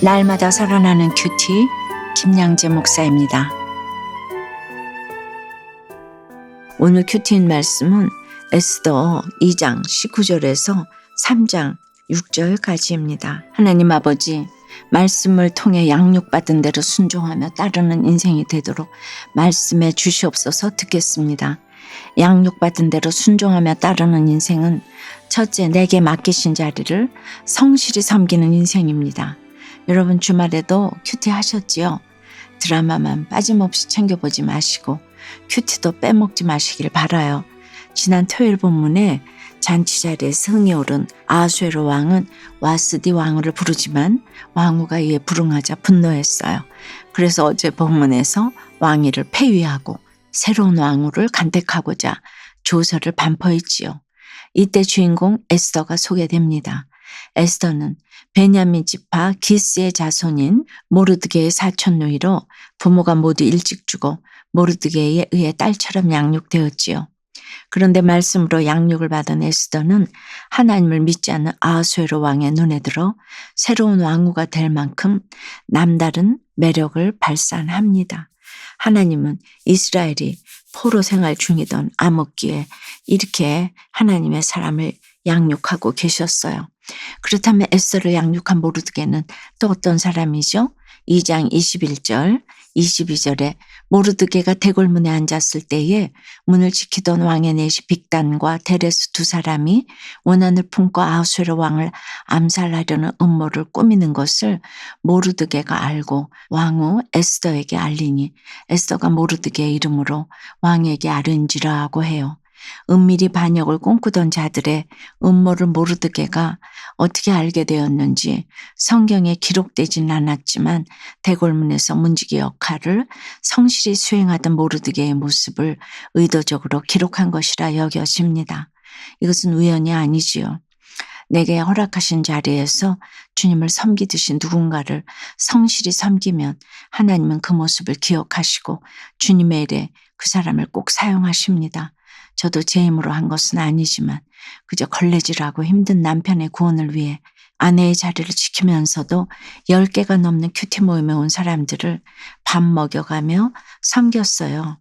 날마다 살아나는 큐티 김양재 목사입니다. 오늘 큐티인 말씀은 에스더 2장 19절에서 3장 6절까지입니다. 하나님 아버지, 말씀을 통해 양육받은 대로 순종하며 따르는 인생이 되도록 말씀해 주시옵소서 듣겠습니다. 양육받은 대로 순종하며 따르는 인생은 첫째 내게 맡기신 자리를 성실히 섬기는 인생입니다. 여러분 주말에도 큐티 하셨지요? 드라마만 빠짐없이 챙겨보지 마시고 큐티도 빼먹지 마시길 바라요. 지난 토요일 본문에 잔치 자리에 성이 오른 아수에로 왕은 와스디 왕후를 부르지만 왕후가 이에 불응하자 분노했어요. 그래서 어제 본문에서 왕위를 폐위하고 새로운 왕후를 간택하고자 조서를 반포했지요. 이때 주인공 에스더가 소개됩니다. 에스더는 베냐민 지파 기스의 자손인 모르드게의 사촌 누이로 부모가 모두 일찍 죽어 모르드게에 의해 딸처럼 양육되었지요. 그런데 말씀으로 양육을 받은 에스더는 하나님을 믿지 않는 아수에로 왕의 눈에 들어 새로운 왕후가 될 만큼 남다른 매력을 발산합니다. 하나님은 이스라엘이 포로 생활 중이던 암흑기에 이렇게 하나님의 사람을 양육하고 계셨어요. 그렇다면 에스더를 양육한 모르드게는 또 어떤 사람이죠? 2장 21절, 22절에 모르드게가 대궐문에 앉았을 때에 문을 지키던 왕의 내시 빅단과 데레스 두 사람이 원한을 품고 아수르 왕을 암살하려는 음모를 꾸미는 것을 모르드게가 알고 왕후 에스더에게 알리니 에스더가 모르드게의 이름으로 왕에게 아른지라 하고 해요. 은밀히 반역을 꿈꾸던 자들의 음모를 모르드게가 어떻게 알게 되었는지 성경에 기록되진 않았지만 대궐문에서 문지기 역할을 성실히 수행하던 모르드게의 모습을 의도적으로 기록한 것이라 여겨집니다. 이것은 우연이 아니지요. 내게 허락하신 자리에서 주님을 섬기듯이 누군가를 성실히 섬기면 하나님은 그 모습을 기억하시고 주님의 일에 그 사람을 꼭 사용하십니다. 저도 제 힘으로 한 것은 아니지만 그저 걸레질하고 힘든 남편의 구원을 위해 아내의 자리를 지키면서도 10개가 넘는 큐티 모임에 온 사람들을 밥 먹여가며 섬겼어요.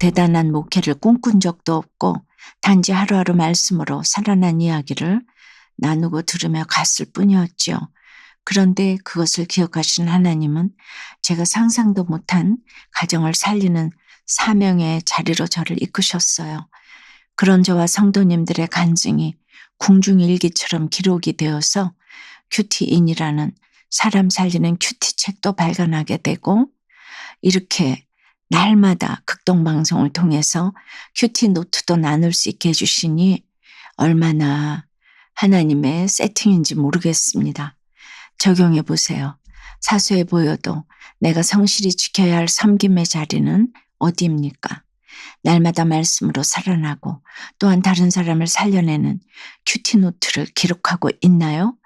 대단한 목회를 꿈꾼 적도 없고 단지 하루하루 말씀으로 살아난 이야기를 나누고 들으며 갔을 뿐이었지요. 그런데 그것을 기억하신 하나님은 제가 상상도 못한 가정을 살리는 사명의 자리로 저를 이끄셨어요. 그런 저와 성도님들의 간증이 궁중일기처럼 기록이 되어서 큐티인이라는 사람 살리는 큐티 책도 발간하게 되고 이렇게 날마다 극동방송을 통해서 큐티 노트도 나눌 수 있게 해주시니 얼마나 하나님의 세팅인지 모르겠습니다. 적용해 보세요. 사소해 보여도 내가 성실히 지켜야 할 섬김의 자리는 어디입니까? 날마다 말씀으로 살아나고 또한 다른 사람을 살려내는 큐티노트를 기록하고 있나요?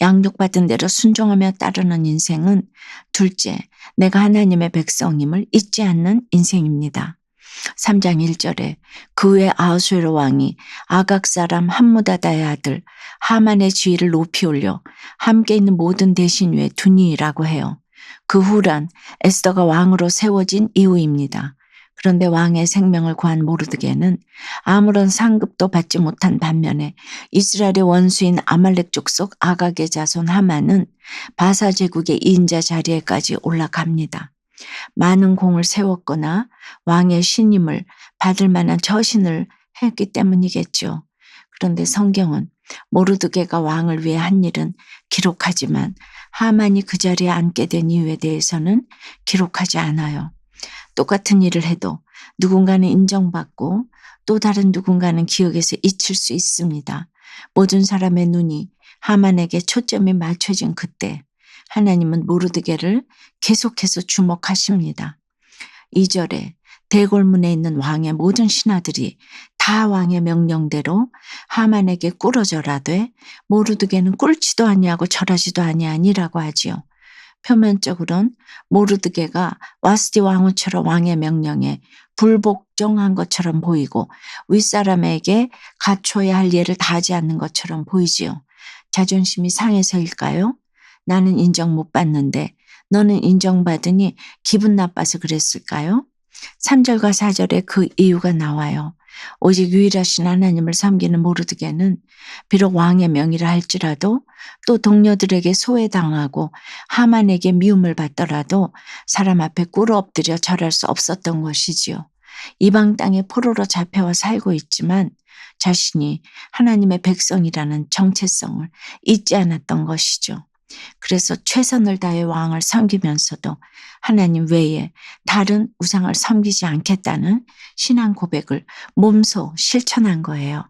양육받은 대로 순종하며 따르는 인생은 둘째, 내가 하나님의 백성임을 잊지 않는 인생입니다. 3장 1절에 그 후에 아수에로 왕이 아각 사람 함무다다의 아들 하만의 지위를 높이 올려 함께 있는 모든 대신 위에 두니라고 해요. 그 후란 에스더가 왕으로 세워진 이후입니다. 그런데 왕의 생명을 구한 모르드게는 아무런 상급도 받지 못한 반면에 이스라엘의 원수인 아말렉 족속 아각의 자손 하만은 바사 제국의 인자 자리에까지 올라갑니다. 많은 공을 세웠거나 왕의 신임을 받을 만한 처신을 했기 때문이겠죠. 그런데 성경은 모르드게가 왕을 위해 한 일은 기록하지만 하만이 그 자리에 앉게 된 이유에 대해서는 기록하지 않아요. 똑같은 일을 해도 누군가는 인정받고 또 다른 누군가는 기억에서 잊힐 수 있습니다. 모든 사람의 눈이 하만에게 초점이 맞춰진 그때 하나님은 모르드게를 계속해서 주목하십니다. 2절에 대골문에 있는 왕의 모든 신하들이 다 왕의 명령대로 하만에게 꿇어져라되 모르드게는 꿇지도 아니하고 절하지도 아니하니라고 하지요. 표면적으론 모르드게가 와스디 왕후처럼 왕의 명령에 불복종한 것처럼 보이고 윗사람에게 갖춰야 할 예를 다하지 않는 것처럼 보이지요. 자존심이 상해서일까요? 나는 인정 못 받는데 너는 인정받으니 기분 나빠서 그랬을까요? 3절과 4절에 그 이유가 나와요. 오직 유일하신 하나님을 섬기는 모르드게는 비록 왕의 명의를 할지라도 또 동료들에게 소외당하고 하만에게 미움을 받더라도 사람 앞에 꿇어 엎드려 절할 수 없었던 것이지요. 이방 땅에 포로로 잡혀와 살고 있지만 자신이 하나님의 백성이라는 정체성을 잊지 않았던 것이죠. 그래서 최선을 다해 왕을 섬기면서도 하나님 외에 다른 우상을 섬기지 않겠다는 신앙 고백을 몸소 실천한 거예요.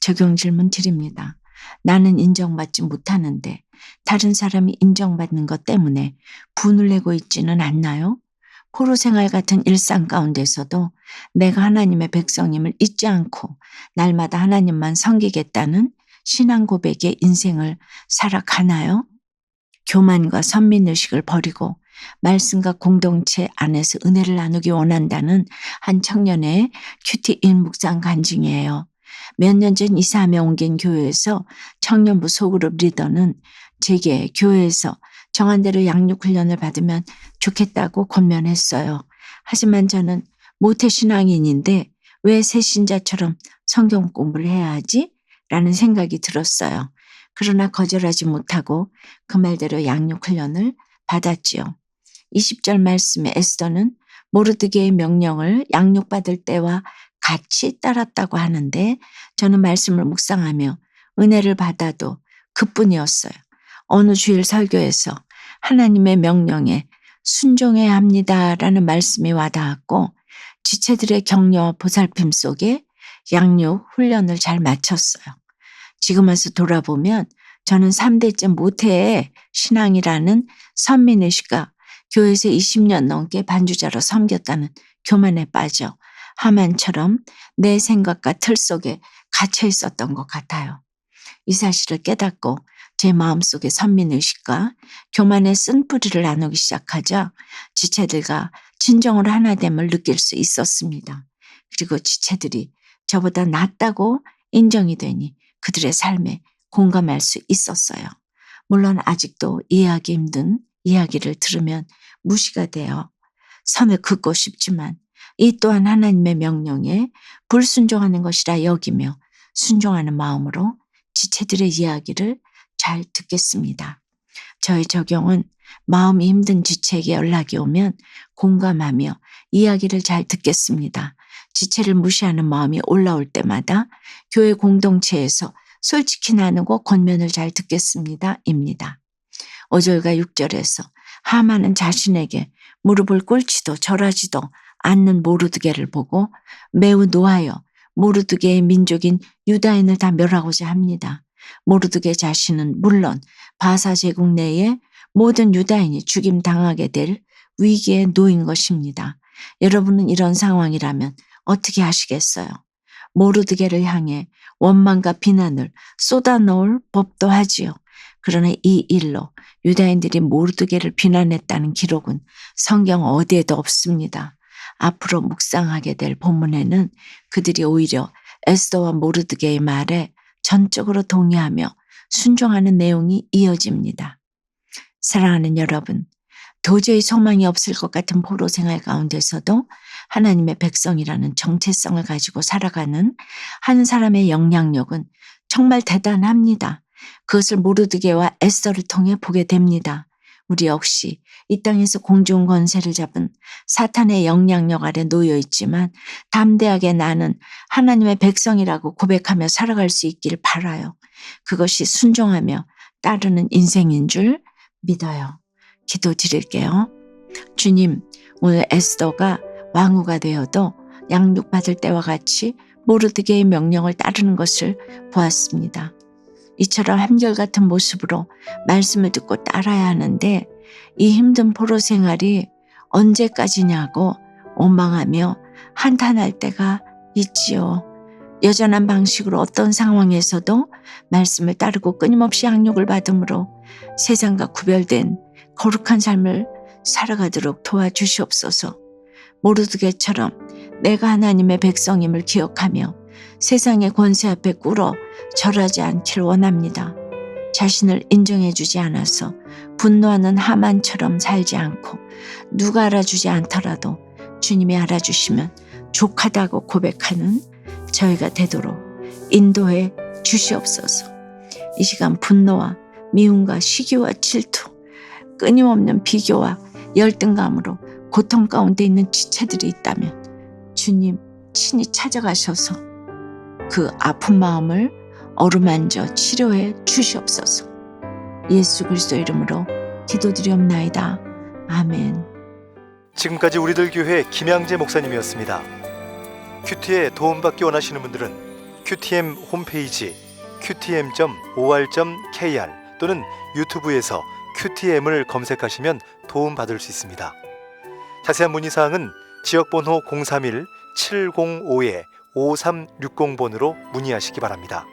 적용 질문 드립니다. 나는 인정받지 못하는데 다른 사람이 인정받는 것 때문에 분을 내고 있지는 않나요? 포로 생활 같은 일상 가운데서도 내가 하나님의 백성님을 잊지 않고 날마다 하나님만 섬기겠다는 신앙 고백의 인생을 살아가나요? 교만과 선민의식을 버리고 말씀과 공동체 안에서 은혜를 나누기 원한다는 한 청년의 큐티인 묵상 간증이에요. 몇 년 전 이사함에 옮긴 교회에서 청년부 소그룹 리더는 제게 교회에서 정한 대로 양육 훈련을 받으면 좋겠다고 권면했어요. 하지만 저는 모태 신앙인인데 왜 새신자처럼 성경 공부를 해야 하지? 라는 생각이 들었어요. 그러나 거절하지 못하고 그 말대로 양육 훈련을 받았지요. 20절 말씀에 에스더는 모르드게의 명령을 양육받을 때와 같이 따랐다고 하는데 저는 말씀을 묵상하며 은혜를 받아도 그뿐이었어요. 어느 주일 설교에서 하나님의 명령에 순종해야 합니다라는 말씀이 와닿았고 지체들의 격려와 보살핌 속에 양육 훈련을 잘 마쳤어요. 지금 와서 돌아보면 저는 3대째 모태의 신앙이라는 선민의식과 교회에서 20년 넘게 반주자로 섬겼다는 교만에 빠져 하만처럼 내 생각과 틀 속에 갇혀 있었던 것 같아요. 이 사실을 깨닫고 제 마음속에 선민의식과 교만의 쓴뿌리를 나누기 시작하자 지체들과 진정으로 하나됨을 느낄 수 있었습니다. 그리고 지체들이 저보다 낫다고 인정이 되니 그들의 삶에 공감할 수 있었어요. 물론 아직도 이해하기 힘든 이야기를 들으면 무시가 되어 선을 긋고 싶지만 이 또한 하나님의 명령에 불순종하는 것이라 여기며 순종하는 마음으로 지체들의 이야기를 잘 듣겠습니다. 저의 적용은 마음이 힘든 지체에게 연락이 오면 공감하며 이야기를 잘 듣겠습니다. 지체를 무시하는 마음이 올라올 때마다 교회 공동체에서 솔직히 나누고 권면을 잘 듣겠습니다. 입니다. 5절과 6절에서 하만은 자신에게 무릎을 꿇지도 절하지도 않는 모르드게를 보고 매우 노하여 모르드게의 민족인 유다인을 다 멸하고자 합니다. 모르드게 자신은 물론 바사 제국 내에 모든 유다인이 죽임 당하게 될 위기에 놓인 것입니다. 여러분은 이런 상황이라면 어떻게 하시겠어요? 모르드게를 향해 원망과 비난을 쏟아놓을 법도 하지요. 그러나 이 일로 유다인들이 모르드게를 비난했다는 기록은 성경 어디에도 없습니다. 앞으로 묵상하게 될 본문에는 그들이 오히려 에스더와 모르드게의 말에 전적으로 동의하며 순종하는 내용이 이어집니다. 사랑하는 여러분, 도저히 소망이 없을 것 같은 포로 생활 가운데서도 하나님의 백성이라는 정체성을 가지고 살아가는 한 사람의 영향력은 정말 대단합니다. 그것을 모르드게와 에스더를 통해 보게 됩니다. 우리 역시 이 땅에서 공중 권세를 잡은 사탄의 영향력 아래 놓여 있지만 담대하게 나는 하나님의 백성이라고 고백하며 살아갈 수 있기를 바라요. 그것이 순종하며 따르는 인생인 줄 믿어요. 기도 드릴게요. 주님, 오늘 에스더가 왕후가 되어도 양육받을 때와 같이 모르드게의 명령을 따르는 것을 보았습니다. 이처럼 한결같은 모습으로 말씀을 듣고 따라야 하는데 이 힘든 포로 생활이 언제까지냐고 원망하며 한탄할 때가 있지요. 여전한 방식으로 어떤 상황에서도 말씀을 따르고 끊임없이 양육을 받으므로 세상과 구별된 거룩한 삶을 살아가도록 도와주시옵소서. 모르드게처럼 내가 하나님의 백성임을 기억하며 세상의 권세 앞에 꿇어 절하지 않길 원합니다. 자신을 인정해주지 않아서 분노하는 하만처럼 살지 않고 누가 알아주지 않더라도 주님이 알아주시면 족하다고 고백하는 저희가 되도록 인도해 주시옵소서. 이 시간 분노와 미움과 시기와 질투, 끊임없는 비교와 열등감으로 고통 가운데 있는 지체들이 있다면 주님 친히 찾아가셔서 그 아픈 마음을 어루만져 치료해 주시옵소서. 예수 그리스도 이름으로 기도드리옵나이다. 아멘. 지금까지 우리들 교회 김양재 목사님이었습니다. 큐티에 도움받기 원하시는 분들은 큐티엠 홈페이지 qtm.or.kr 또는 유튜브에서 큐티엠을 검색하시면 도움받을 수 있습니다. 자세한 문의 사항은 지역번호 031 705에 5360번으로 문의하시기 바랍니다.